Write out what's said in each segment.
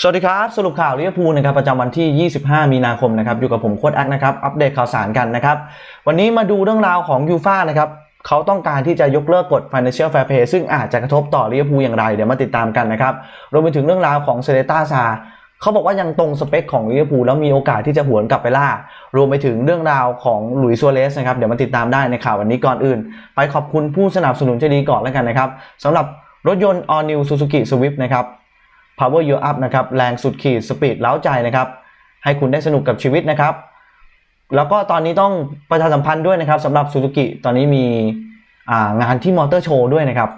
สวัสดีครับ สรุปข่าวลิเวอร์พูลนะครับประจำวันที่ 25 มีนาคมนะครับอยู่กับผมโค้ดแอคนะครับอัปเดตข่าวสารกันนะครับวันนี้มาดูเรื่องราวของยูฟ่านะครับเขาต้องการที่จะยกเลิกกฎ Financial Fair Play ซึ่งอาจจะกระทบต่อลิเวอร์พูลอย่างไร เดี๋ยวมาติดตามกันนะครับรวมไปถึงเรื่องราวของเซเลต้าซาเขาบอกว่ายังตรงสเปคของลิเวอร์พูลแล้วมีโอกาสที่จะหวนกลับไปล่า รวมไปถึงเรื่องราวของหลุยส์ซัวเรสนะครับเดี๋ยวมาติดตามได้ในข่าววันนี้ก่อนอื่น ไปขอบคุณผู้สนับสนุนใจดีก่อนแล้วกันนะครับสำหรับรถยนต์ All New Suzuki Swift นะครับ Power You Up นะครับ แรงสุดขีด สปีดเล้าใจนะครับ ให้คุณได้สนุกกับชีวิตนะครับ แล้วก็ตอนนี้ต้องประชาสัมพันธ์ด้วยนะครับสำหรับ Suzuki ตอนนี้มีงานที่มอเตอร์โชว์ด้วยนะครับ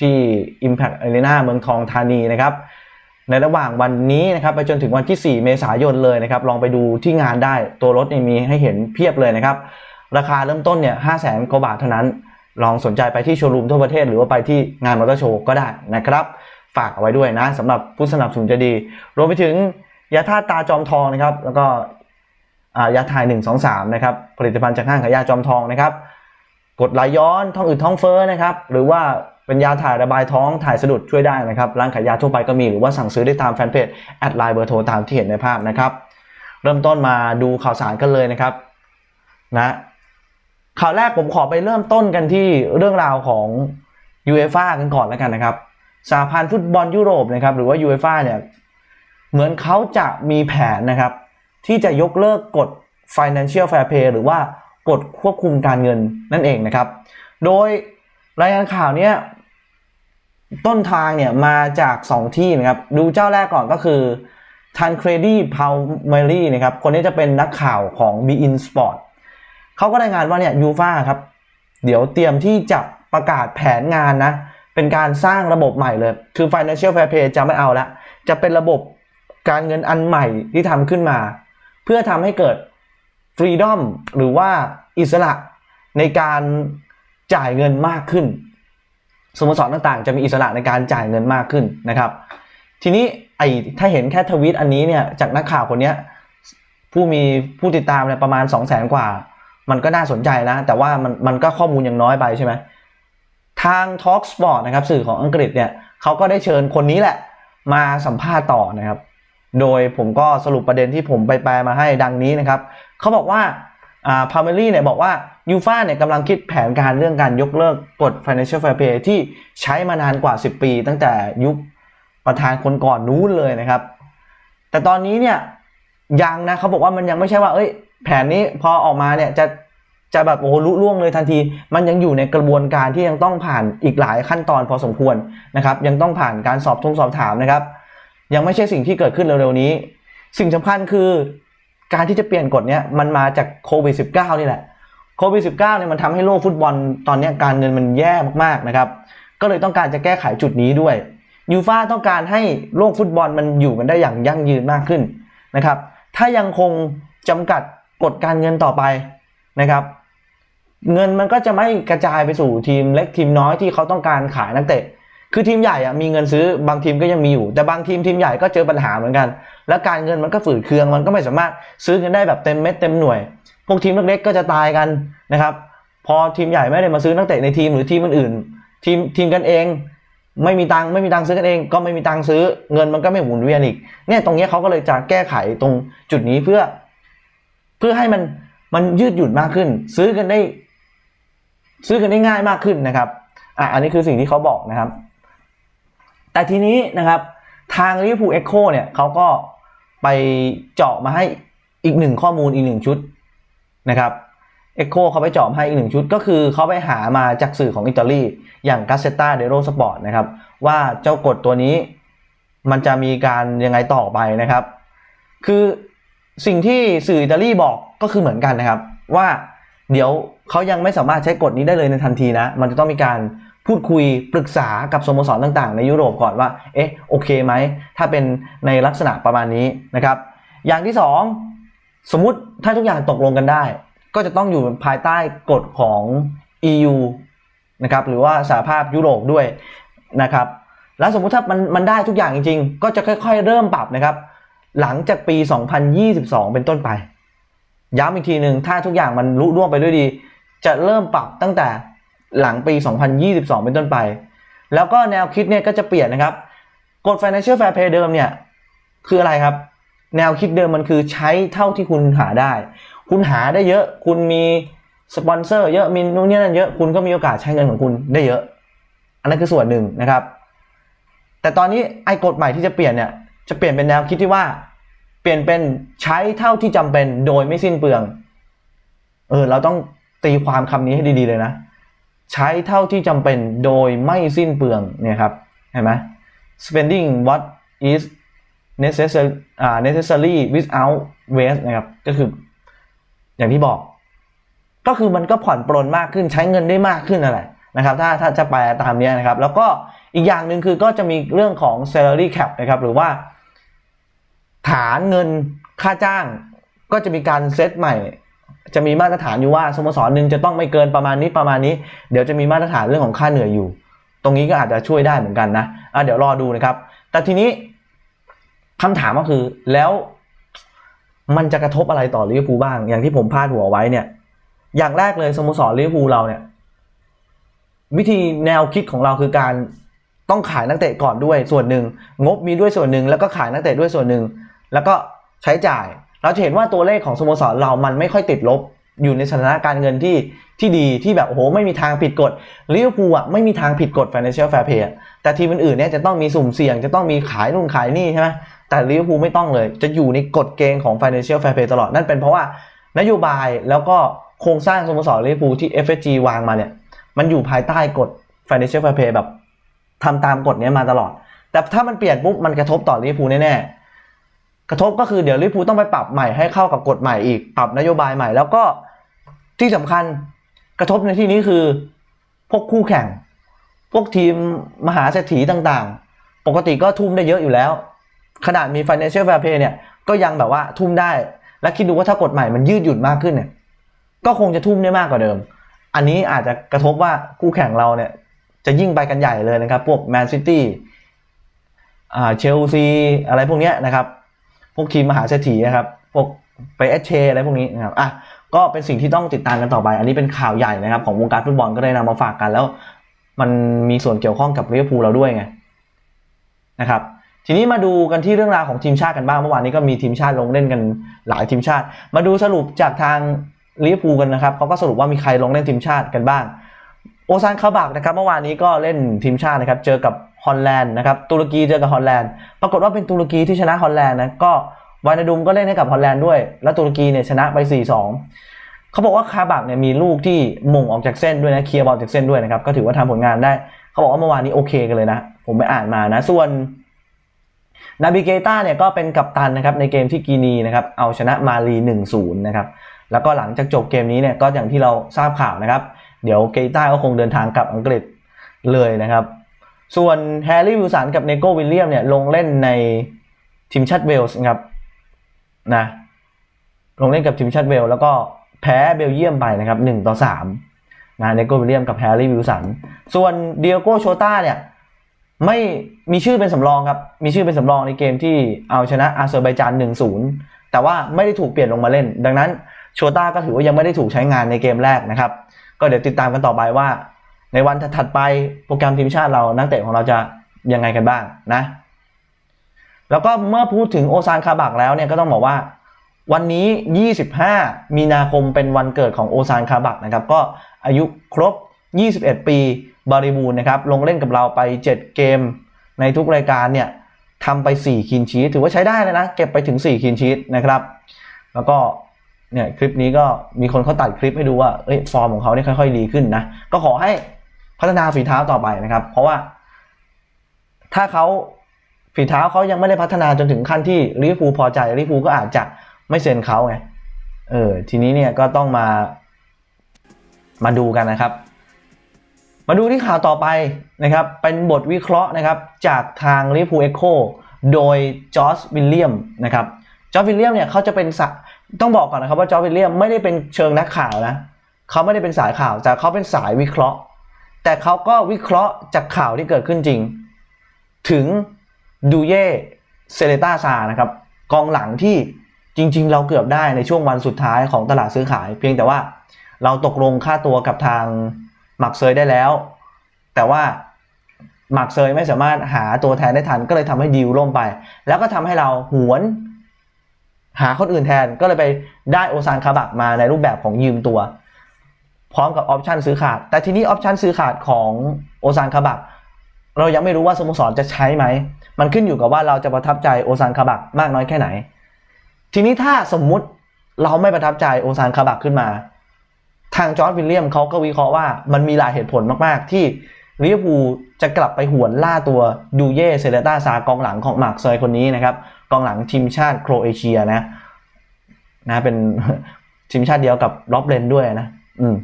ที่ Impact Arena เมืองทองธานีนะครับ ในระหว่างวันนี้นะครับไปจนถึงวันที่ 4 เมษายนเลยนะครับ ลองไปดูที่งานได้ตัวรถเนี่ยมีให้เห็นเพียบเลยนะครับ ราคาเริ่มต้นเนี่ย5 0 0แสนกว่าบาทเท่านั้น ลองสนใจไปที่โชว์รูมทั่วประเทศ หรือว่าไปที่งานมอเตอร์โชว์ก็ได้นะครับ ฝากเอาไว้ด้วยนะสำหรับผู้สนับสนุนจะดี รวมไปถึงยาธาตตาจอมทองนะครับ แล้วก็อ่ายาถ่าย1 2 3นะครับผลิตภัณฑ์จากห้างขายยาจอมทองนะครับ กดไหลย้อนท้องอืดท้องเฟ้อนะครับหรือว่าเป็นยาถ่ายระบายท้องถ่ายสะดุดช่วยได้นะครับร้านขายยาทั่วไปก็มีหรือว่าสั่งซื้อได้ตามแฟนเพจแอดไลน์เบอร์โทรตามที่เห็นในภาพนะครับ เริ่มต้นมาดูข่าวสารกันเลยนะครับนะข่าวแรกผมขอไปเริ่มต้นกันที่เรื่องราวของ UEFA กันก่อนแล้วกันนะครับ สหพันธ์ฟุตบอลยุโรปนะครับหรือว่า UEFA เนี่ยเหมือนเขาจะมีแผนนะครับ ที่จะยกเลิกกฎ Financial Fair Play หรือว่ากฎควบคุมการเงินนั่นเองนะครับ โดยรายงานข่าวเนี้ยต้นทางเนี่ยมาจาก 2 ที่นะครับ ดูเจ้าแรกก่อนก็คือทันเครดี้พาวเมลี่นะครับ คนนี้จะเป็นนักข่าวของ b e in Sport เขาก็รายงานว่าเนี่ยยูฟาครับ เดี๋ยวเตรียมที่จะประกาศแผนงานนะ เป็นการสร้างระบบใหม่เลย คือ Financial Fair Play จะไม่เอาละ จะเป็นระบบการเงินอันใหม่ที่ทำขึ้นมา เพื่อทำให้เกิด Freedom หรือว่าอิสระในการจ่ายเงินมากขึ้น สโมสรต่างๆ จะมีอิสระในการจ่ายเงินมากขึ้นนะครับ ทีนี้ไอ้ถ้าเห็นแค่ทวีตอันนี้เนี่ยจากนักข่าวคนนี้ผู้มีผู้ติดตามเนี่ยประมาณ 2 0 0 0 0 0 กว่า มันก็น่าสนใจนะ แต่ว่ามันมันก็ข้อมูลยังน้อยไปใช่ไหม ทาง Talk Sport นะครับสื่อของอังกฤษเนี่ยเขาก็ได้เชิญคนนี้แหละมาสัมภาษณ์ต่อนะครับ โดยผมก็สรุปประเด็นที่ผมไปแปลมาให้ดังนี้นะครับเขาบอกว่าอ่าพาเมลี่เนี่ยบอกว่ายูฟาเนี่ยกำลังคิดแผนการเรื่องการยกเลิกกฎ Financial Fair Play ที่ใช้มานานกว่า 10 ปี ตั้งแต่ยุคประธานคนก่อนนู้นเลยนะครับ แต่ตอนนี้เนี่ยยังนะเขาบอกว่ามันยังไม่ใช่ว่าเอ้ยแผนนี้พอออกมาเนี่ยจะ จะแบบโอ้โหลุล่วงเลยทันที มันยังอยู่ในกระบวนการที่ยังต้องผ่านอีกหลายขั้นตอนพอสมควรนะครับ ยังต้องผ่านการสอบทงสอบถามนะครับ ยังไม่ใช่สิ่งที่เกิดขึ้นเร็วๆนี้ สิ่งสำคัญคือการที่จะเปลี่ยนกฎเนี้ยมันมาจากโควิด -19 นี่แหละโควิด -19 เนี่ยมันทำให้โลกฟุตบอลตอนนี้การเงินมันแย่มากๆนะครับ ก็เลยต้องการจะแก้ไขจุดนี้ด้วยยูฟาต้องการให้โลกฟุตบอลมันอยู่กันได้อย่างยั่งยืนมากขึ้นนะครับ ถ้ายังคงจำกัดกฎการเงินต่อไปนะครับ เงินมันก็จะไม่กระจายไปสู่ทีมเล็กทีมน้อยที่เขาต้องการขายนักเตะ คือทีมใหญ่อะมีเงินซื้อบางทีมก็ยังมีอยู่ แต่บางทีมทีมใหญ่ก็เจอปัญหาเหมือนกัน แล้วการเงินมันก็ฝืดเคืองมันก็ไม่สามารถซื้อกันได้แบบเต็มเม็ดเต็มหน่วย พวกทีมเล็กๆก็จะตายกันนะครับ พอทีมใหญ่ไม่ได้มาซื้อนักเตะในทีมหรือทีมอื่นๆทีมทีมกันเองไม่มีตังค์ไม่มีตังค์ซื้อกันเองก็ไม่มีตังค์ซื้อเงินมันก็ไม่หมุนเวียนอีกเนี่ยตรงนี้เขาก็เลยจะแก้ไขตรงจุดนี้เพื่อ เพื่อให้มันมันยืดหยุ่นมากขึ้น ซื้อกันได้ ซื้อกันได้ง่ายมากขึ้นนะครับอะอันนี้คือสิ่งที่เขาบอกนะครับ แต่ทีนี้นะครับทางลิเวอร์พูลเอ็กโคเนี่ยเขาก็ไปเจาะมาให้อีกหนึ่งข้อมูลอีกหนึ่งชุดนะครับเอ็กโคเขาไปเจาะให้อีกหนึ่งชุด ก็คือเขาไปหามาจากสื่อของอิตาลีอย่างกาเซตาเดโรสปอร์ตนะครับว่าเจ้ากฎตัวนี้มันจะมีการยังไงต่อไปนะครับ คือสิ่งที่สื่ออิตาลีบอกก็คือเหมือนกันนะครับ ว่าเดี๋ยว เขายังไม่สามารถใช้กฎนี้ได้เลยในทันทีนะ มันจะต้องมีการพูดคุยปรึกษากับสโมสรต่างๆ ในยุโรปก่อนว่า เอ๊ะ โอเคไหม ถ้าเป็นในลักษณะประมาณนี้นะครับ อย่างที่สองสมมุติถ้าทุกอย่างตกลงกันได้ ก็จะต้องอยู่ภายใต้กฎของ EU นะครับ หรือว่าสหภาพยุโรปด้วยนะครับ แล้วสมมุติถ้ามันมันได้ทุกอย่างจริง ๆ ก็จะค่อย ๆ เริ่มปรับนะครับ หลังจากปี 2022 เป็นต้นไป ย้ำอีกทีหนึ่งถ้าทุกอย่างมันลุล่วงไปด้วยดี จะเริ่มปรับตั้งแต่หลังปี 2022 เป็นต้นไป แล้วก็แนวคิดเนี่ยก็จะเปลี่ยนนะครับ กฎ Financial Fair Play เดิมเนี่ยคืออะไรครับ แนวคิดเดิมมันคือใช้เท่าที่คุณหาได้ คุณหาได้เยอะ คุณมีสปอนเซอร์เยอะมีนู่นนี่นั่นเยอะ คุณก็มีโอกาสใช้เงินของคุณได้เยอะ อันนั้นคือส่วนหนึ่งนะครับ แต่ตอนนี้ไอ้กฎใหม่ที่จะเปลี่ยนเนี่ย จะเปลี่ยนเป็นแนวคิดที่ว่า เปลี่ยนเป็นใช้เท่าที่จำเป็นโดยไม่สิ้นเปลือง เออ เราต้อง ตีความคำนี้ให้ดีๆเลยนะ ใช้เท่าที่จำเป็นโดยไม่สิ้นเปลืองเนี่ยครับเห็นไหม spending what is necessary อ่า necessary without waste นะครับ ก็คืออย่างที่บอก ก็คือมันก็ผ่อนปลนมากขึ้นใช้เงินได้มากขึ้นอะไรนะครับ ถ้าถ้าจะแปลตามเนี้ยนะครับ แล้วก็อีกอย่างหนึ่งคือก็จะมีเรื่องของ salary cap นะครับ หรือว่า ฐานเงินค่าจ้างก็จะมีการเซตใหม่ จะมีมาตรฐานอยู่ว่าสโมสรหนึ่งจะต้องไม่เกินประมาณนี้ประมาณนี้ เดี๋ยวจะมีมาตรฐานเรื่องของค่าเหนื่อยอยู่ ตรงนี้ก็อาจจะช่วยได้เหมือนกันนะอะเดี๋ยวรอดูนะครับ แต่ทีนี้คำถามก็คือแล้วมันจะกระทบอะไรต่อลิเวอร์พูลบ้าง อย่างที่ผมพาดหัวไว้เนี่ย อย่างแรกเลยสโมสรลิเวอร์พูลเราเนี่ย วิธีแนวคิดของเราคือการต้องขายนักเตะก่อนด้วยส่วนหนึ่งงบมีด้วยส่วนหนึ่งแล้วก็ขายนักเตะด้วยส่วนหนึ่งแล้วก็ใช้จ่าย เราจะเห็นว่าตัวเลขของสโมสรเรามันไม่ค่อยติดลบ อยู่ในสถานการเงินที่ที่ดีที่แบบโอ้โหไม่มีทางผิดกฎลิเวอร์พูลอะไม่มีทางผิดกฎ financial fair play แต่ทีมอื่นๆเนี่ยจะต้องมีสุ่มเสี่ยงจะต้องมีขายนู่นขายนี่ใช่ไหมแต่ลิเวอร์พูลไม่ต้องเลย จะอยู่ในกฎเกณฑ์ของ financial fair play ตลอดนั่นเป็นเพราะว่านโยบายแล้วก็โครงสร้างสโมสรลิเวอร์พูลที่ FSG วางมาเนี่ยมันอยู่ภายใต้กฎ financial fair play แบบทำตามกฎเนี้ยมาตลอด แต่ถ้ามันเปลี่ยนปุ๊บมันกระทบต่อลิเวอร์พูลแน่ๆ กระทบก็คือเดี๋ยวลิพูต้องไปปรับใหม่ให้เข้ากับกฎใหม่อีกปรับนโยบายใหม่ แล้วก็ที่สำคัญกระทบในที่นี้คือ พวกคู่แข่ง พวกทีมมหาเศรษฐีต่างๆ ปกติก็ทุ่มได้เยอะอยู่แล้ว ขนาดมี financial fair play เนี่ยก็ยังแบบว่าทุ่มได้ และคิดดูว่าถ้ากฎใหม่มันยืดหยุ่นมากขึ้นเนี่ยก็คงจะทุ่มได้มากกว่าเดิม อันนี้อาจจะกระทบว่าคู่แข่งเราเนี่ยจะยิ่งไปกันใหญ่เลยนะครับ พวกแมนซิตี้อ่าเชลซีอะไรพวกเนี้ยนะครับ พวกทีมมหาเศรษฐีนะครับพวกไปเอชเชอะไรพวกนี้นะครับอะก็เป็นสิ่งที่ต้องติดตามกันต่อไป อันนี้เป็นข่าวใหญ่นะครับ ของวงการฟุตบอลก็ได้นำมาฝากกันแล้ว มันมีส่วนเกี่ยวข้องกับลิเวอร์พูลเราด้วยไงนะครับทีนี้มาดูกันที่เรื่องราวของทีมชาติกันบ้างเมื่อวานนี้ก็มีทีมชาติลงเล่นกันหลายทีมชาติ มาดูสรุปจากทางลิเวอร์พูลกันนะครับเขาก็สรุปว่ามีใครลงเล่นทีมชาติกันบ้าง โอซานคาบักนะครับเมื่อวานนี้ก็เล่นทีมชาตินะครับ เจอกับฮอลแลนด์นะครับตุรกีเจอกับฮอลแลนด์ปรากฏว่าเป็นตุรกีที่ชนะฮอลแลนด์นะก็วานาดุมก็เล่นให้กับฮอลแลนด์ด้วย แล้วตุรกีเนี่ยชนะไป 4-2 เขาบอกว่าคาบักเนี่ยมีลูกที่มุ่งออกจากเส้นด้วยนะเคลียร์บอลจากเส้นด้วยนะครับก็ถือว่าทำผลงานได้ เขาบอกว่าเมื่อวานนี้โอเคกันเลยนะ ผมไปอ่านมานะ ส่วนนาบิเกต้าเนี่ยก็เป็นกัปตันนะครับในเกมที่กีนีนะครับเอาชนะมาลี1-0นะครับแล้วก็หลังจากจบเกมนี้เนี่ยก็อย่างที่เราทราบข่าวนะครับ เดี๋ยวเกต้าก็คงเดินทางกลับอังกฤษเลยนะครับ ส่วนแฮร์รี่วิลสันกับเนโกวิลเลียมเนี่ยลงเล่นในทีมชาติเวลส์นะครับนะลงเล่นกับทีมชาติเวลแล้วก็แพ้เบลเยียมไปนะครับ1ต่อ3นะเนโกวิลเลียมกับแฮร์รี่วิลสันส่วนเดียโกโชต้าเนี่ยไม่มีชื่อเป็นสำรองครับ มีชื่อเป็นสำรองในเกมที่เอาชนะอาเซอร์ไบจาน 1-0 แต่ว่าไม่ได้ถูกเปลี่ยนลงมาเล่น ดังนั้นโชต้าก็ถือว่ายังไม่ได้ถูกใช้งานในเกมแรกนะครับ ก็เดี๋ยวติดตามกันต่อไปว่า ในวันถัดไปโปรแกรมทีมชาติเรานักเตะของเราจะยังไงกันบ้างนะ แล้วก็เมื่อพูดถึงโอซานคาบักแล้วเนี่ยก็ต้องบอกว่า วันนี้ 25 มีนาคมเป็นวันเกิดของโอซานคาบักนะครับ ก็อายุครบ 21 ปีบริบูรณ์นะครับ ลงเล่นกับเราไป 7 เกมในทุกรายการเนี่ยทำไป 4 คินชีสถือว่าใช้ได้เลยนะ เก็บไปถึง 4 คินชีสนะครับ แล้วก็ เนี่ยคลิปนี้ก็มีคนเขาตัดคลิปให้ดูว่าเอ้ยฟอร์มของเขาเนี่ยค่อยๆดีขึ้นนะก็ขอให้พัฒนาฝีเท้าต่อไปนะครับ เพราะว่า ถ้าเขาฝีเท้าเขายังไม่ได้พัฒนาจนถึงขั้นที่ลิเวอร์พูลพอใจลิเวอร์พูลก็อาจจะไม่เซ็นเขาไงเออทีนี้เนี่ยก็ต้องมามาดูกันนะครับ มาดูที่ข่าวต่อไปนะครับ เป็นบทวิเคราะห์นะครับ จากทางลิเวอร์พูลเอ็กโคโดยจอร์จวิลเลียมนะครับจอร์จวิลเลียมเนี่ยเขาจะเป็นสะ ต้องบอกก่อนนะครับว่าจอร์จวิลเลียมไม่ได้เป็นเชิงนักข่าวนะเขาไม่ได้เป็นสายข่าวแต่เขาเป็นสายวิเคราะห์ แต่เขาก็วิเคราะห์จากข่าวที่เกิดขึ้นจริง ถึงดูเย่เซเลตาซานะครับกองหลังที่จริง ๆ เราเกือบได้ในช่วงวันสุดท้ายของตลาดซื้อขาย เพียงแต่ว่าเราตกลงค่าตัวกับทางหมักเซยได้แล้ว แต่ว่าหมากเซยไม่สามารถหาตัวแทนได้ทันก็เลยทำให้ดีลล่มไป แล้วก็ทำให้เราหวน หาคนอื่นแทนก็เลยไปได้โอซานคาบักมาในรูปแบบของยืมตัว พร้อมกับออปชันซื้อขาด แต่ทีนี้ออปชันซื้อขาดของโอซานคาบักเรายังไม่รู้ว่าสโมสรจะใช้ไหม มันขึ้นอยู่กับว่าเราจะประทับใจโอซานคาบักมากน้อยแค่ไหน ทีนี้ถ้าสมมุติเราไม่ประทับใจโอซานคาบักขึ้นมา ทางจอร์ดวิลเลียมเขาก็วิเคราะห์ว่ามันมีหลายเหตุผลมาก ๆ ที่ลิเวอร์พูลจะกลับไปหวนล่าตัวดูเย่เซเลต้าซากองหลังของมาร์กเซยคนนี้นะครับ องหลังทีมชาติโครเอเชียนะ นะเป็นทีมชาติเดียวกับล็อบเลนด้วยนะ อืม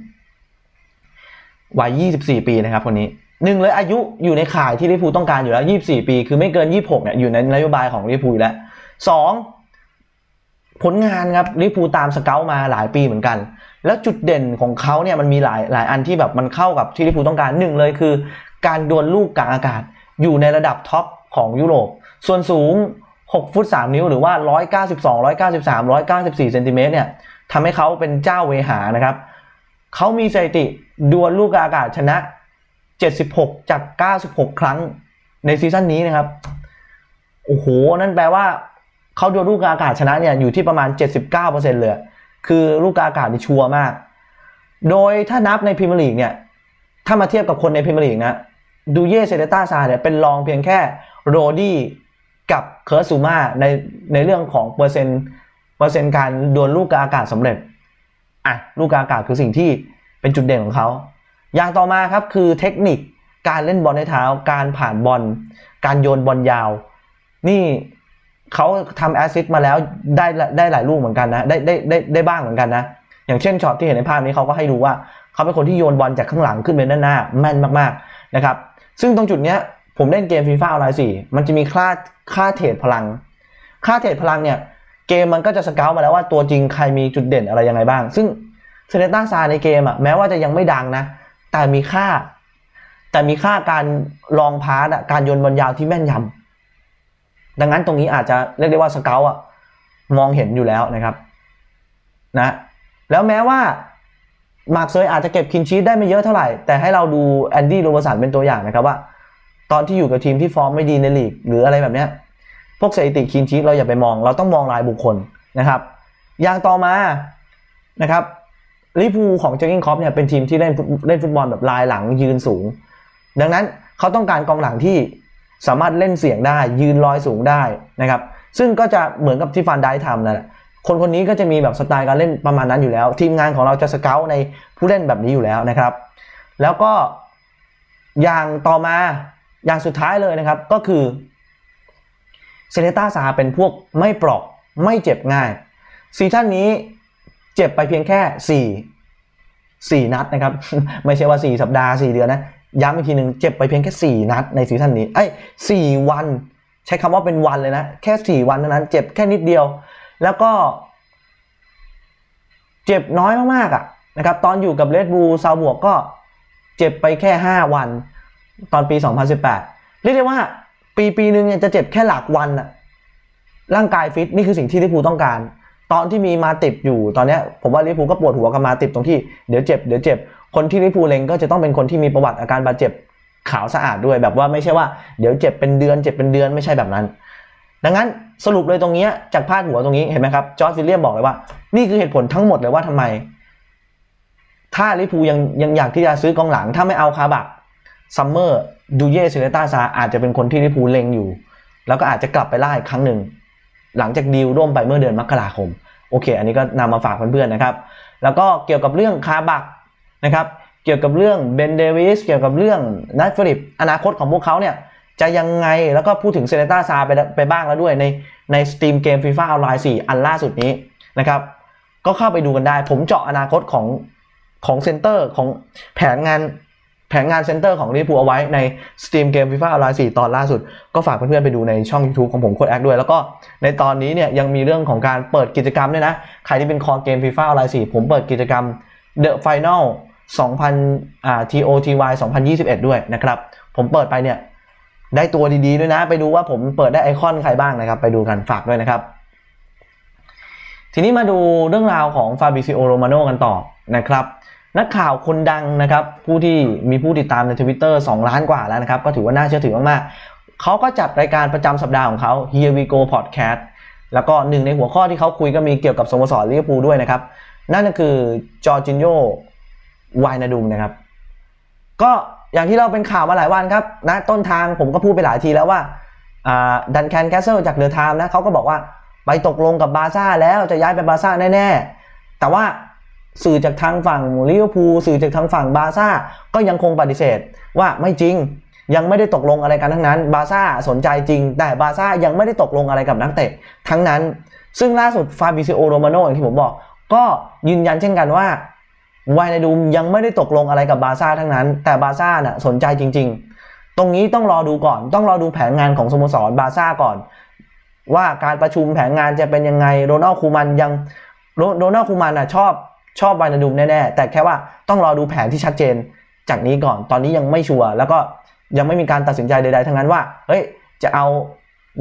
วัย 24 ปีนะครับคนนี้หนึ่งเลยอายุอยู่ในข่ายที่ลิเวอร์พูต้องการอยู่แล้ว 24 ปี คือไม่เกิน 26เนี่ยอยู่ในนโยบายของลิเวอร์พูแล้วสองผลงานครับลิเวอร์พูตามสเกลมาหลายปีเหมือนกัน แล้วจุดเด่นของเขาเนี่ยมันมีหลายหลายอันที่แบบมันเข้ากับที่ลิเวอร์พูต้องการหนึ่งเลยคือ การดวลลูกกลางอากาศ อยู่ในระดับท็อปของยุโรป ส่วนสูง 6 ฟุต 3 นิ้วหรือว่า 192 193 194เซนติเมตรเนี่ยทำให้เขาเป็นเจ้าเวหานะครับ เขามีสถิติดวลลูกอากาศชนะ 76 จาก 96 ครั้งในซีซั่นนี้นะครับ โอ้โห นั่นแปลว่าเขาดวลลูกอากาศชนะเนี่ยอยู่ที่ประมาณ 79%เลยคือลูกอากาศนี่ชัวร์มาก โดยถ้านับในพรีเมียร์ลีกเนี่ย ถ้ามาเทียบกับคนในพรีเมียร์ลีกนะ ดูเย่เซเดต้าซาเนี่ยเป็นรองเพียงแค่โรดี้ กับเคิร์ซูมาในในเรื่องของเปอร์เซ็นต์เปอร์เซ็นต์การดวลลูกกลางอากาศสำเร็จอะลูกกลางอากาศคือสิ่งที่เป็นจุดเด่นของเขา อย่างต่อมาครับคือเทคนิคการเล่นบอลในเท้า การผ่านบอล การโยนบอลยาว นี่เขาทำแอสซิสต์มาแล้วได้ได้หลายลูกเหมือนกันนะ ได้ได้ได้ได้บ้างเหมือนกันนะ อย่างเช่นช็อตที่เห็นในภาพนี้เขาก็ให้ดูว่า เขาเป็นคนที่โยนบอลจากข้างหลังขึ้นไปด้านหน้าแม่นมากๆนะครับ ซึ่งตรงจุดเนี้ย ผมเล่นเกมฟีฟ่าออนไลน์สี่มันจะมีค่าค่าเทรดพลัง ค่าเทรดพลังเนี่ย เกมมันก็จะสเกลมาแล้วว่าตัวจริงใครมีจุดเด่นอะไรยังไงบ้าง ซึ่งเซเนต้าซาในเกมอะแม้ว่าจะยังไม่ดังนะ แต่มีค่า แต่มีค่าการลองพาสอะการโยนบอลยาวที่แม่นยำดังนั้นตรงนี้อาจจะเรียกได้ว่าสเกลอะมองเห็นอยู่แล้วนะครับนะแล้วแม้ว่ามาร์กเซยอาจจะเก็บคินชีสได้ไม่เยอะเท่าไหร่ แต่ให้เราดูแอนดี้โรเบอร์สันเป็นตัวอย่างนะครับว่า ตอนที่อยู่กับทีมที่ฟอร์มไม่ดีในลีกหรืออะไรแบบเนี้ยพวกสถิติคินชีสเราอย่าไปมอง เราต้องมองรายบุคคลนะครับ อย่างต่อมานะครับลิเวอร์พูลของเจอร์กิงคอปเนี่ยเป็นทีมที่เล่นฟุตเล่นฟุตบอลแบบลายหลังยืนสูง ดังนั้นเขาต้องการกองหลังที่สามารถเล่นเสียงได้ยืนลอยสูงได้นะครับ ซึ่งก็จะเหมือนกับที่ฟันได้ทำนั่นแหละคนคนนี้ก็จะมีแบบสไตล์การเล่นประมาณนั้นอยู่แล้ว ทีมงานของเราจะสเกลในผู้เล่นแบบนี้อยู่แล้วนะครับ แล้วก็อย่างต่อมา อย่างสุดท้ายเลยนะครับก็คือเซเนต้าซาเป็นพวกไม่เปราะไม่เจ็บง่าย ซีซั่นนี้เจ็บไปเพียงแค่ 4 4 นัดนะครับ ไม่ใช่ว่า 4 สัปดาห์ 4 เดือนนะ ย้ำอีกทีหนึ่งเจ็บไปเพียงแค่ 4 นัดในซีซั่นนี้เอ้ย4วัน ใช้คำว่าเป็นวันเลยนะ แค่ 4 วันเท่านั้น เจ็บแค่นิดเดียว แล้วก็ เจ็บน้อยมากๆอะนะครับ ตอนอยู่กับเ d ดบูซาวบวกก็เจ็บไปแค่ 5 วัน ตอนปี 2018 เรียกได้ว่าปีปีหนึ่งเนี่ยจะเจ็บแค่หลักวันอะร่างกายฟิตนี่คือสิ่งที่ลิเวอร์พูลต้องการ ตอนที่มีมาติบอยู่ตอนเนี้ยผมว่าลิเวอร์พูลก็ปวดหัวกับมาติบตรงที่เดี๋ยวเจ็บเดี๋ยวเจ็บคนที่ลิเวอร์พูลเล็งก็จะต้องเป็นคนที่มีประวัติอาการบาดเจ็บขาวสะอาดด้วยแบบว่าไม่ใช่ว่าเดี๋ยวเจ็บเป็นเดือนเจ็บเป็นเดือนไม่ใช่แบบนั้น ดังนั้นสรุปเลยตรงนี้จากพาดหัวตรงนี้เห็นไหมครับจอร์จวิลเลียมบอกเลยว่า นี่คือเหตุผลทั้งหมดเลยว่าทำไม ถ้าลิเวอร์พูลยังยังอยากที่จะซื้อกองหลัง ถ้าไม่เอาคาบัก ซัมเมอร์ดูเย่เซเลต้าซาอาจจะเป็นคนที่ลิเวอร์พูลเล็งอยู่ แล้วก็อาจจะกลับไปล่าอีกครั้งหนึ่ง หลังจากดีลร่วมไปเมื่อเดือนมกราคม โอเค อันนี้ก็นำมาฝากเพื่อนๆนะครับ แล้วก็เกี่ยวกับเรื่องคาบักนะครับ เกี่ยวกับเรื่องเบนเดวิส เกี่ยวกับเรื่องนัทฟิลิป อนาคตของพวกเขาเนี่ยจะยังไง แล้วก็พูดถึงเซเลต้าซาไปไปบ้างแล้วด้วยในในสตรีมเกมฟีฟ่าออนไลน์4อันล่าสุดนี้นะครับ ก็เข้าไปดูกันได้ ผมเจาะอนาคตของของเซนเตอร์ของแผนงาน แผนงานเซนเตอร์ของลิเวอร์พูลเอาไว้ในสตรีมเกมฟีฟ่าออนไลน์4ตอนล่าสุด ก็ฝากเพื่อนๆไปดูในช่อง YouTube ของผมโค้ดแอคด้วย แล้วก็ในตอนนี้เนี่ยยังมีเรื่องของการเปิดกิจกรรมด้วยนะ ใครที่เป็นคอเกมฟีฟ่าออนไลน์4ผมเปิดกิจกรรม The Final 2000อ่า TOTY 2021 ด้วยนะครับ ผมเปิดไปเนี่ยได้ตัวดีๆด้วยนะ ไปดูว่าผมเปิดได้ไอคอนใครบ้างนะครับ ไปดูกันฝากด้วยนะครับ ทีนี้มาดูเรื่องราวของฟาบิซิโอโรมาโนกันต่อนะครับ นักข่าวคนดังนะครับ ผู้ที่มีผู้ติดตามในทวิตเตอร์2ล้านกว่าแล้วนะครับ ก็ถือว่าน่าเชื่อถือมากๆเขาก็จัดรายการประจำสัปดาห์ของเขา Here We Go Podcast แล้วก็หนึ่งในหัวข้อที่เขาคุยก็มีเกี่ยวกับสโมสรลิเวอร์พูลด้วยนะครับ นั่นก็คือจอร์จินโญ่ไวนาดุมนะครับ ก็อย่างที่เราเป็นข่าวมาหลายวันครับนะต้นทางผมก็พูดไปหลายทีแล้วว่าดันแคนแคสเซิลจากเรือไทม์นะเขาก็บอกว่าไปตกลงกับบาซ่าแล้วจะย้ายไปบาซ่าแน่ ๆ แต่ว่า สื่อจากทางฝั่งลิเวอร์พูลสื่อจากทางฝั่งบาซ่าก็ยังคงปฏิเสธว่าไม่จริงยังไม่ได้ตกลงอะไรกันทั้งนั้น บาซ่าสนใจจริง แต่บาซ่ายังไม่ได้ตกลงอะไรกับนักเตะทั้งนั้น ซึ่งล่าสุดฟาบิซิโอโรมาโนอย่างที่ผมบอก ก็ยืนยันเช่นกันว่าไวนาดูมยังไม่ได้ตกลงอะไรกับบาซ่าทั้งนั้น แต่บาซ่าน่ะสนใจจริง ๆ ตรงนี้ต้องรอดูก่อน ต้องรอดูแผนงานของสโมสรบาซ่าก่อน ว่าการประชุมแผนงานจะเป็นยังไงโรนัลคูมันยังโรนัลคูมันอะชอบ ชอบไวนาดูมแน่ๆ แต่แค่ว่าต้องรอดูแผนที่ชัดเจนจากนี้ก่อน ตอนนี้ยังไม่ชัวร์แล้วก็ยังไม่มีการตัดสินใจใดๆ ทั้งนั้นว่า เฮ้ย จะเอา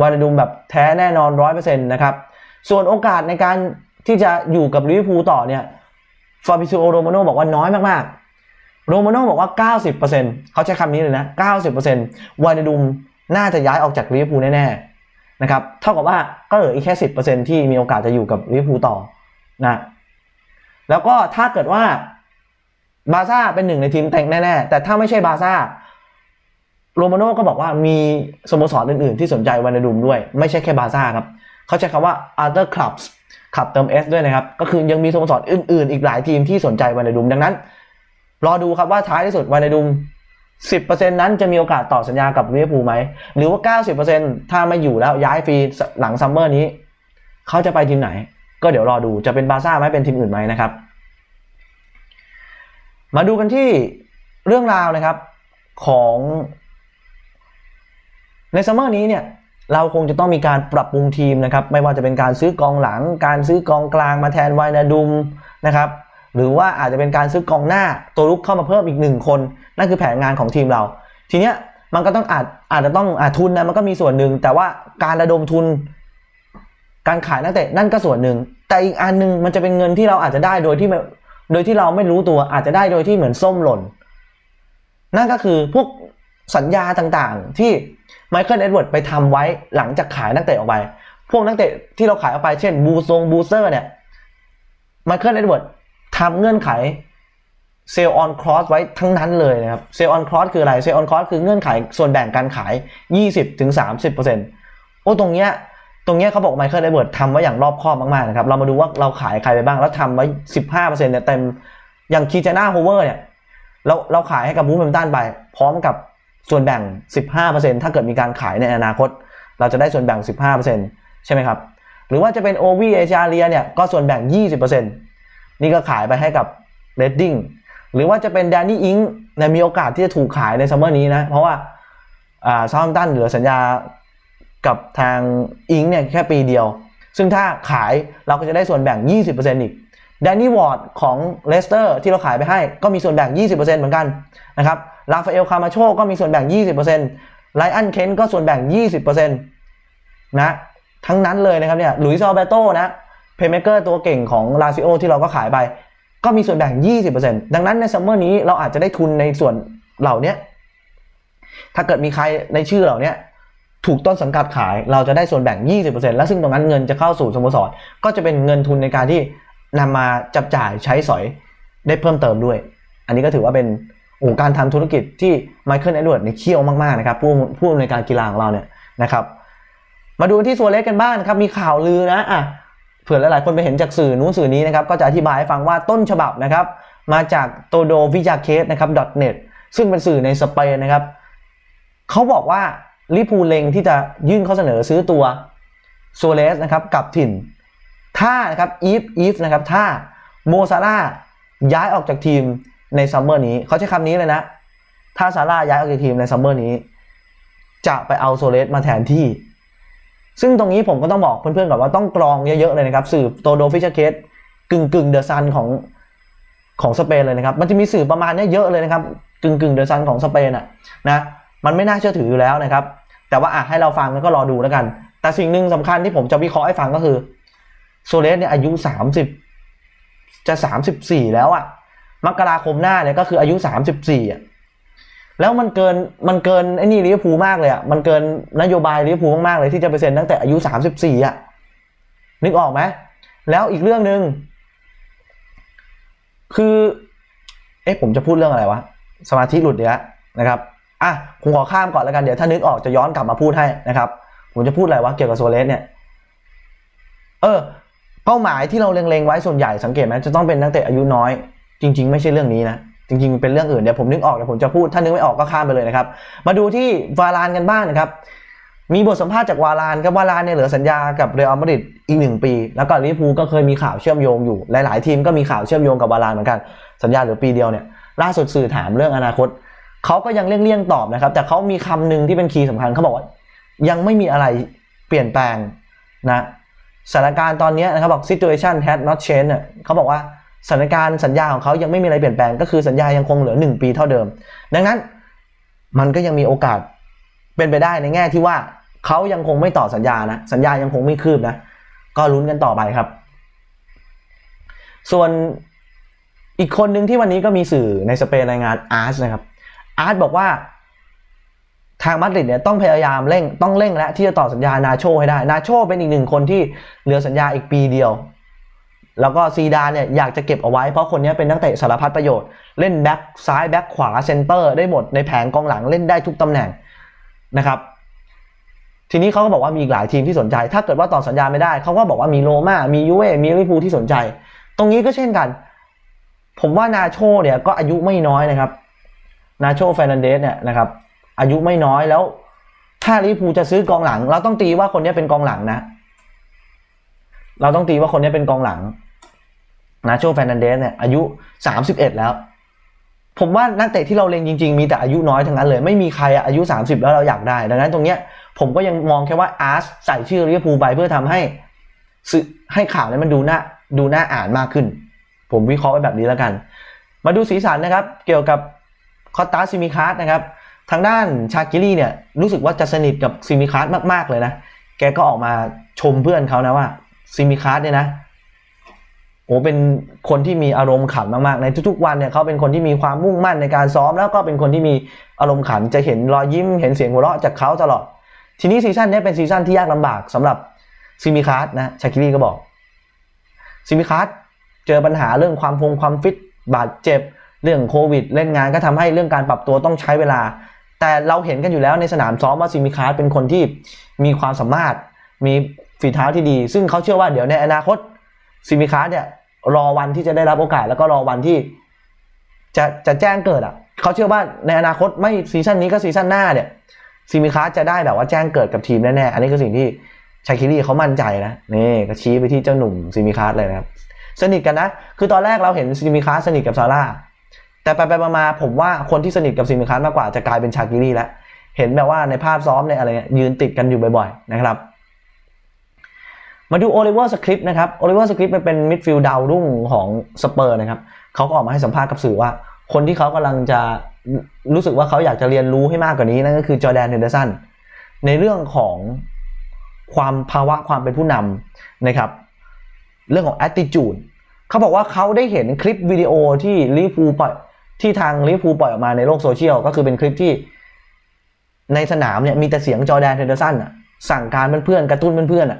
วานาดุมแบบแท้แน่นอนร้อยเปอร์เซ็นต์นะครับ ส่วนโอกาสในการที่จะอยู่กับลิเวอร์พูลต่อเนี่ย ฟาบิซิโอโรมาโนบอกว่าน้อยมากๆ โรมาโนบอกว่า 90%เขาใช้คำนี้เลยนะ 90%วานาดุมน่าจะย้ายออกจากลิเวอร์พูลแน่ๆ นะครับ เท่ากับว่าก็เหลืออีกแค่ 10%ที่มีโอกาสจะอยู่กับลิเวอร์พูลต่อนะ แล้วก็ถ้าเกิดว่าบาซ่าเป็นหนึ่งในทีมแต่งแน่ๆ แต่ถ้าไม่ใช่บาซ่าโรมาโน่ก็บอกว่ามีสโมสรอื่นๆ ที่สนใจวานาดุมด้วย ไม่ใช่แค่บาซ่าครับ เขาใช้คำว่า other clubs ขับเติม S ด้วยนะครับ ก็คือยังมีสโมสรอื่นๆ อีกหลายทีมที่สนใจวานาดุมดังนั้น รอดูครับว่าท้ายที่สุดวานาดุม10%นั้นจะมีโอกาสต่อสัญญากับลิเวอร์พูลไหม หรือว่า 90%ถ้าไม่อยู่แล้วย้ายฟรีหลังซัมเมอร์นี้ เขาจะไปทีมไหน ก็เดี๋ยวรอดูจะเป็นบาซ่าไหมเป็นทีมอื่นไหมนะครับ มาดูกันที่เรื่องราวนะครับของในซัมเมอร์นี้เนี่ยเราคงจะต้องมีการปรับปรุงทีมนะครับ ไม่ว่าจะเป็นการซื้อกองหลัง การซื้อกองกลางมาแทนไวนาดุมนะครับ หรือว่าอาจจะเป็นการซื้อกองหน้าตัวลุกเข้ามาเพิ่มอีกหนึ่งคน นั่นคือแผนงานของทีมเรา ทีเนี้ยมันก็ต้องอาจอาจจะต้องอาทุนนะมันก็มีส่วนหนึ่งแต่ว่าการระดมทุน การขายนักเตะนั่นก็ส่วนหนึ่ง แต่อีกอันหนึ่งมันจะเป็นเงินที่เราอาจจะได้โดยที่โดยที่เราไม่รู้ตัวอาจจะได้โดยที่เหมือนส้มหล่น นั่นก็คือพวกสัญญาต่างๆ ที่ไมเคิลเอ็ดเวิร์ดไปทำไว้หลังจากขายนักเตะออกไป พวกนักเตะที่เราขายออกไปเช่นบูซงบูเซอร์เนี่ยไมเคิลเอ็ดเวิร์ดทำเงื่อนไขเซลล์ออนครอสไว้ทั้งนั้นเลยนะครับเซลล์ออนครอสคืออะไรเซลล์ออนครอสคือเงื่อนไขส่วนแบ่งการขาย 20-30%โอ้ตรงเนี้ย ตรงนี้เขาบอกไมเคิลเอ็ดเวิร์ดทำไว้อย่างรอบคอบมากๆนะครับ เรามาดูว่าเราขายใครไปบ้าง แล้วทำไว้ 15%เนี่ยเต็ม อย่างคีเจน่าโฮเวอร์เนี่ย เราเราขายให้กับบูฟเฟมตันไป พร้อมกับส่วนแบ่ง 15%ถ้าเกิดมีการขายในอนาคต เราจะได้ส่วนแบ่ง 15%ใช่ไหมครับ หรือว่าจะเป็นโอวีเอชาเรียเนี่ย ก็ส่วนแบ่ง 20%นี่ก็ขายไปให้กับเรดดิ้ง หรือว่าจะเป็นแดนนี่อิงในมีโอกาสที่จะถูกขายในซัมเมอร์นี้นะ เพราะว่าอ่าซาร์ตันเหลือสัญญา กับทางอิงเนี่ยแค่ปีเดียว ซึ่งถ้าขายเราก็จะได้ส่วนแบ่ง 20%อีกแดนนี่วอร์ดของเลสเตอร์ที่เราขายไปให้ก็มีส่วนแบ่ง 20%เหมือนกันนะครับลาฟาเอลคามาโชก็มีส่วนแบ่ง 20%ไลอันเคนก็ส่วนแบ่ง 20%นะทั้งนั้นเลยนะครับเนี่ยหลุยส์อัลเบโตนะเพย์เมเกอร์ตัวเก่งของลาซิโอที่เราก็ขายไป ก็มีส่วนแบ่ง 20%ดังนั้นในซัมเมอร์นี้เราอาจจะได้ทุนในส่วนเหล่านี้ถ้าเกิดมีใครในชื่อเหล่านี้ ถูกต้นสังกัดขายเราจะได้ส่วนแบ่ง 20%และซึ่งตรงนั้นเงินจะเข้าสู่สโมสรก็จะเป็นเงินทุนในการที่นำมาจับจ่ายใช้สอยได้เพิ่มเติมด้วย อันนี้ก็ถือว่าเป็นโอ้การทำธุรกิจที่ไมเคิลเอ็ดเวิร์ดเนี่ยเคี่ยวมากๆนะครับผู้ผู้อำนวยการกีฬาของเราเนี่ยนะครับ มาดูที่ซัวเลสกันบ้างครับมีข่าวลือนะอะเผื่อหลายๆคนไปเห็นจากสื่อนู้นสื่อนี้นะครับก็จะอธิบายให้ฟังว่าต้นฉบับนะครับ มาจากโตโดวิจาเคสนะครับ .net ซึ่งเป็นสื่อในสเปนนะครับเขาบอกว่า ลิปูเลงที่จะยื่นข้อเสนอซื้อตัวโซเลสนะครับกับถิ่น ถ้านะครับอีฟอีฟนะครับถ้าโมซาร่าย้ายออกจากทีมในซัมเมอร์นี้เขาใช้คำนี้เลยนะ ถ้าซาร่าย้ายออกจากทีมในซัมเมอร์นี้ จะไปเอาโซเลสมาแทนที่ ซึ่งตรงนี้ผมก็ต้องบอกเพื่อนๆก่อนว่าต้องกรองเยอะๆเลยนะครับสื่อโตโดฟิชเคสกึ่งกึ่งเดอะซันของของสเปนเลยนะครับ มันจะมีสื่อประมาณนี้เยอะเลยนะครับกึ่งกึ่งเดอะซันของสเปนอะนะมันไม่น่าเชื่อถืออยู่แล้วนะครับ แต่ว่าอะให้เราฟังแล้วก็รอดูแล้วกัน แต่สิ่งหนึ่งสำคัญที่ผมจะวิเคราะห์ให้ฟังก็คือโซเลสเนี่ยอายุ30จะ34แล้วอะมกราคมหน้าเนี่ยก็คืออายุ34อะแล้วมันเกินมันเกินไอ้นี่ลิเวอร์พูลมากเลยอะมันเกินนโยบายลิเวอร์พูลมากๆเลยที่จะไปเซ็นตั้งแต่อายุ34อะนึกออกไหมแล้วอีกเรื่องหนึ่งคือ เอ๊ะผมจะพูดเรื่องอะไรวะ สมาธิหลุดเดี๋ยวนะครับ อะผมขอข้ามก่อนแล้วกันเดี๋ยวถ้านึกออกจะย้อนกลับมาพูดให้นะครับ ผมจะพูดอะไรวะเกี่ยวกับโซเลสเนี่ย เออ เป้าหมายที่เราเล็งๆไว้ส่วนใหญ่สังเกตไหมจะต้องเป็นนักเตะอายุน้อย จริง ๆ ไม่ใช่เรื่องนี้นะจริงๆเป็นเรื่องอื่นเดี๋ยวผมนึกออกเดี๋ยวผมจะพูดถ้านึกไม่ออกก็ข้ามไปเลยนะครับ มาดูที่วาลานกันบ้างนะครับมีบทสัมภาษณ์จากวาลานครับวาลานเนี่ยเหลือสัญญากับเรอัลมาดริดอีกหนึ่งปี แล้วก็ลิเวอร์พูลก็เคยมีข่าวเชื่อมโยงอยู่ หลาย ๆ ทีมก็มีข่าวเชื่อมโยงกับวาลานเหมือนกัน สัญญาเหลือปีเดียวเนี่ยล่าสุดสื่อถามเรื่องอนาคต เขาก็ยังเลี่ยงๆตอบนะครับ แต่เขามีคำหนึ่งที่เป็นคีย์สำคัญเขาบอกว่า ยังไม่มีอะไรเปลี่ยนแปลงนะสถานการณ์ตอนนี้นะครับบอก situation has not changed เขาบอกว่าสถานการณ์สัญญาของเขายังไม่มีอะไรเปลี่ยนแปลง ก็คือสัญญายังคงเหลือ 1 ปีเท่าเดิม ดังนั้นมันก็ยังมีโอกาสเป็นไปได้ในแง่ที่ว่าเขายังคงไม่ต่อสัญญานะ สัญญายังคงไม่คืบนะ ก็ลุ้นกันต่อไปครับ ส่วนอีกคนหนึ่งที่วันนี้ก็มีสื่อในสเปนรายงานอาร์ตนะครับ อาร์ตบอกว่า ทางมาดริดเนี่ยต้องพยายามเร่งต้องเร่งและที่จะต่อสัญญานาโชให้ได้ นาโชเป็นอีกหนึ่งคนที่เหลือสัญญาอีกปีเดียว แล้วก็ซีดานเนี่ยอยากจะเก็บเอาไว้เพราะคนนี้เป็นนักเตะสารพัดประโยชน์ เล่นแบ็คซ้ายแบ็คขวาเซนเตอร์ได้หมดในแผงกองหลังเล่นได้ทุกตำแหน่งนะครับทีนี้เขาก็บอกว่ามีอีกหลายทีมที่สนใจ ถ้าเกิดว่าต่อสัญญาไม่ได้ เขาก็บอกว่ามีโรม่า มียูเว่มีลิพูที่สนใจ ตรงนี้ก็เช่นกัน ผมว่านาโชเนี่ยก็อายุไม่น้อยนะครับ นาโชแฟรนันเดสเนี่ยนะครับอายุไม่น้อยแล้ว ถ้าลิเวอร์พูจะซื้อกองหลัง เราต้องตีว่าคนนี้เป็นกองหลังนะ เราต้องตีว่าคนนี้เป็นกองหลังนาโชแฟรนันเดสเนี่ยอายุ 31 แล้ว ผมว่านักเตะที่เราเล็งจริง ๆ มีแต่อายุน้อยทั้งนั้นเลย ไม่มีใครอายุ 30 แล้วเราอยากได้ ดังนั้นตรงเนี้ยผมก็ยังมองแค่ว่าอาร์สใส่ชื่อลิเวอร์พูลไปเพื่อทำให้สื่อให้ข่าวนี้มันดูน่าดูน่าอ่านมากขึ้น ผมวิเคราะห์ไว้แบบนี้แล้วกัน มาดูสีสันนะครับ เกี่ยวกับ อตตาซิมิคาร์นะครับ ทางด้านชากิลี่เนี่ยรู้สึกว่าจะสนิทกับซิมิคาร์มาก ๆ เลยนะ แกก็ออกมาชมเพื่อนเขานะว่าซิมิคาร์เนี่ยนะโอ้เป็นคนที่มีอารมณ์ขันมากๆ ในทุกๆวันเนี่ยเขาเป็นคนที่มีความมุ่งมั่นในการซ้อม แล้วก็เป็นคนที่มีอารมณ์ขันจะเห็นรอยยิ้มเห็นเสียงหัวเราะจากเขาตลอด ทีนี้ซีซั่นนี้เป็นซีซั่นที่ยากลำบากสำหรับซิมิคาร์นะชากิลี่ก็บอกซิมิคาร์เจอปัญหาเรื่องความฟงความฟิตบาดเจ็บ เรื่องโควิด เล่นงานก็ทำให้เรื่องการปรับตัวต้องใช้เวลา แต่เราเห็นกันอยู่แล้วในสนามซ้อมว่าซิมิคาร์เป็นคนที่มีความสามารถ มีฝีเท้าที่ดี ซึ่งเขาเชื่อว่าเดี๋ยวในอนาคตซิมิคาร์เนี่ยรอวันที่จะได้รับโอกาส แล้วก็รอวันที่ จะจะแจ้งเกิดอะเขาเชื่อว่าในอนาคตไม่ซีซั่นนี้ก็ซีซั่นหน้าเนี่ยซิมิคาร์จะได้แบบว่าแจ้งเกิดกับทีมแน่ๆอันนี้คือสิ่งที่ชาคิรี่เขามั่นใจนะนี่ก็ชี้ไปที่เจ้าหนุ่มซิมิคาร์เลยนะครับสนิทกันนะ คือตอนแรกเราเห็นซิมิคาร์สนิทกับซาร่า แต่ไปไปมาๆผมว่าคนที่สนิทกับซิมคาร์มากกว่าจะกลายเป็นชากิรี่แล้ว เห็นแบบว่าในภาพซ้อมในอะไรเงี้ยยืนติดกันอยู่บ่อยๆนะครับ มาดูโอลิเวอร์สคริปต์นะครับโอลิเวอร์สคริปต์เป็นมิดฟิลด์ดาวรุ่งของสเปอร์นะครับเขาก็ออกมาให้สัมภาษณ์กับสื่อว่า คนที่เขากำลังจะรู้สึกว่าเขาอยากจะเรียนรู้ให้มากกว่านี้นั่นก็คือจอร์แดนเฮนเดอร์สันในเรื่องของความภาวะความเป็นผู้นำนะครับ เรื่องของ attitude เขาบอกว่าเขาได้เห็นคลิปวิดีโอที่ลิเวอร์พูปล่อย ที่ทางลิเวอร์พูลปล่อยออกมาในโลกโซเชียลก็คือเป็นคลิปที่ ในสนามเนี่ยมีแต่เสียงจอแดนเฮนเดอร์สันอะสั่งการเพื่อนๆกระตุ้นเพื่อนๆอะ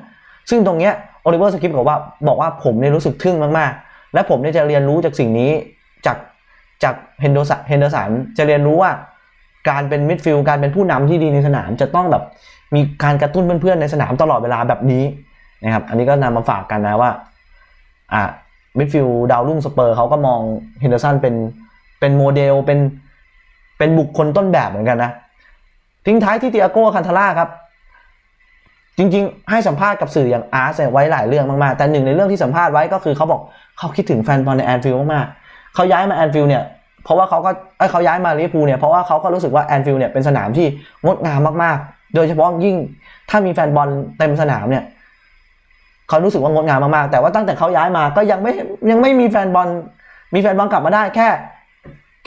ซึ่งตรงเนี้ยโอลิเวอร์สคริปบอกว่าบอกว่าผมเนี่ยรู้สึกทึ่งมากๆ และผมเนี่ยจะเรียนรู้จากสิ่งนี้จากจากเฮนเดอร์สันเฮนเดอร์สันจะเรียนรู้ว่าการเป็นมิดฟิลด์การเป็นผู้นำที่ดีในสนามจะต้องแบบมีการกระตุ้นเพื่อนๆในสนามตลอดเวลาแบบนี้นะครับ อันนี้ก็นำมาฝากกันนะว่าอ่ามิดฟิลด์ดาวรุ่งสเปอร์เขาก็มองเฮนเดอร์สันเป็น เป็นโมเดลเป็นเป็นบุคคลต้นแบบเหมือนกันนะ ทิ้งท้ายที่เตียโก้คันทาร่าครับ จริงๆ ให้สัมภาษณ์กับสื่ออย่างอาร์เซไว้หลายเรื่องมากๆ แต่หนึ่งในเรื่องที่สัมภาษณ์ไว้ก็คือเขาบอกเขาคิดถึงแฟนบอลในแอนฟิลด์มากๆเขาย้ายมาแอนฟิลด์เนี่ยเพราะว่าเขาก็เอ้ยเขาย้ายมาลิเวอร์พูลเนี่ยเพราะว่าเขาก็รู้สึกว่าแอนฟิลด์เนี่ยเป็นสนามที่งดงามมากๆ โดยเฉพาะยิ่งถ้ามีแฟนบอลเต็มสนามเนี่ยเขารู้สึกว่างดงามมากๆ แต่ว่าตั้งแต่เขาย้ายมาก็ยังไม่ยังไม่มีแฟนบอลมีแฟนบอลกลับมาได้แค่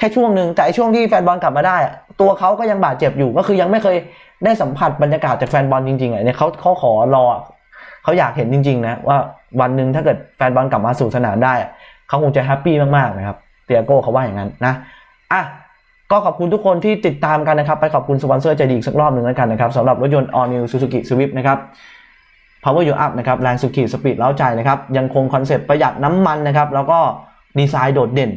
ค่ช่วงหนึ่งแต่ช่วงที่แฟนบอลกลับมาได้ ตัวเขาก็ยังบาดเจ็บอยู่ก็คือยังไม่เคยได้สัมผัสบรรยากาศจากแฟนบอลจริงๆอะเนี่ยเขาเขาขอรอเขาอยากเห็นจริง ๆ นะ ว่าวันหนึ่งถ้าเกิดแฟนบอลกลับมาสู่สนามได้เขาคงจะแฮปปี้มากๆนะครับเตียโก้เขาว่าอย่างนั้นนะอะก็ขอบคุณทุกคนที่ติดตามกันนะครับ ไปขอบคุณสปอนเซอร์ใจดีอีกสักรอบหนึ่งแล้วกันนะครับสำหรับรถยนต์ All New Suzuki Swift นะครับ Power You Up นะครับแรงสุดขีดสปีดเล้าใจนะครับยังคงคอนเซ็ปต์ประหยัดน้ำมันนะครับแล้วก็ดีไซน์โดดเด่น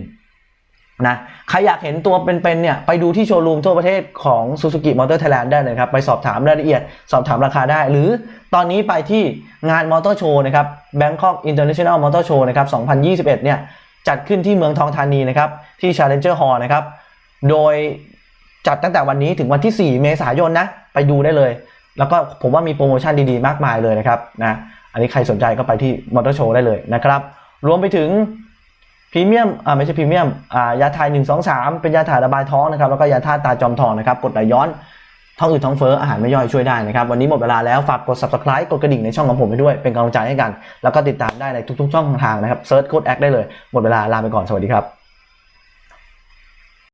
นะใครอยากเห็นตัวเป็นๆเนี่ยไปดูที่โชว์รูมทั่วประเทศของ Suzuki Motor Thailand ได้เลยครับ ไปสอบถามรายละเอียด สอบถามราคาได้ หรือตอนนี้ไปที่งานมอเตอร์โชว์นะครับ Bangkok International Motor Show นะครับ 2021 เนี่ยจัดขึ้นที่เมืองทองธานีนะครับ ที่ Challenger Hall นะครับ โดยจัดตั้งแต่วันนี้ถึงวันที่ 4 เมษายนนะ ไปดูได้เลย แล้วก็ผมว่ามีโปรโมชั่นดีๆ มากมายเลยนะครับนะอันนี้ใครสนใจก็ไปที่มอเตอร์โชว์ได้เลยนะครับรวมไปถึง พรีเมียมอ่าไม่ใช่พรีเมียมอ่ายาถ่าย 1 2 3 เป็นยาถ่ายระบายท้องนะครับแล้วก็ยาธาตุตาจอมทองนะครับกดไหลย้อนท้องอืดท้องเฟ้ออาหารไม่ย่อยช่วยได้นะครับวันนี้หมดเวลาแล้วฝากกด subscribe กดกระดิ่งในช่องของผมไปด้วยเป็นกำลังใจให้กัน แล้วก็ติดตามได้ในทุกๆช่องทางนะครับเซิร์ชโค้ดแอคได้เลยหมดเวลาลาไปก่อนสวัสดีครับ